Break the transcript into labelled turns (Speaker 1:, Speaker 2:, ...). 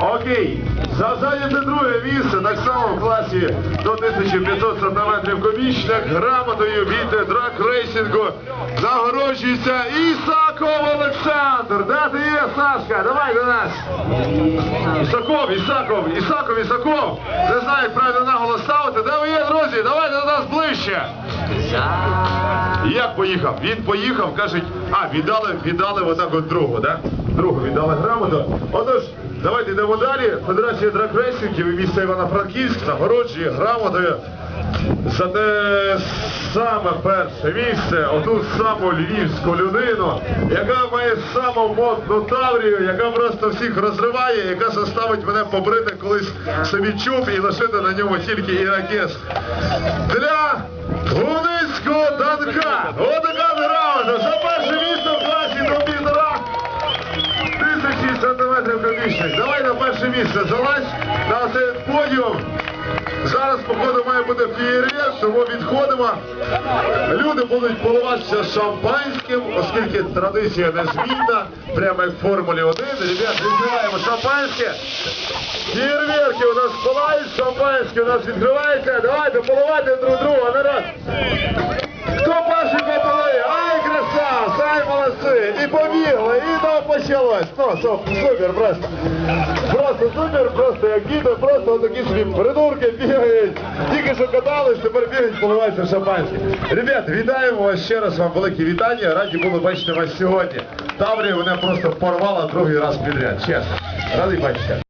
Speaker 1: Окей, за зайняте друге місце, так само в класі до 1500 сантиметрів комічних, грамотою від драк рейсингу нагороджується Ісаков Олександр. Де ти є, Сашка? Давай до нас. Ісаков, Ісаков, Ісаков, Ісаков. Не знаю, як правильно наголос ставити. Де ви є, друзі? Давайте до нас ближче. Як поїхав? Він поїхав, кажуть, а, віддали, віддали отак от другу, да? Другу віддали грамоту. Отож, давайте йдемо далі. Федерація дракрейсингів і міста Івано-Франківськ нагороджує грамотою за те саме перше місце, оту саму львівську людину, яка має саму модну таврію, яка просто всіх розриває, яка заставить мене побрити колись собі чуб і лишити на ньому тільки іракес. Для сантиметрів. Давай на перше місце залазь на цей подіум. Зараз, походу, має бути фієрверк, тому відходимо. Люди будуть поливатися шампанським, оскільки традиція незмінна, прямо як в Формулі 1. Ребят, відкриваємо шампанське. Фієрверки у нас палають, шампанське у нас відкривається. Давайте поливайте друг друга, народ. Хто почалось. Ну, соп- супер, просто. Просто супер, просто як діти, просто такі собі придурки бігають. Тільки що катались, тепер бігають, поливаються шампанське. Ребят, вітаємо вас ще раз, вам велике вітання. Раді були бачити вас сьогодні. Таврія мене просто порвала другий раз підряд, чесно. Радий бачити.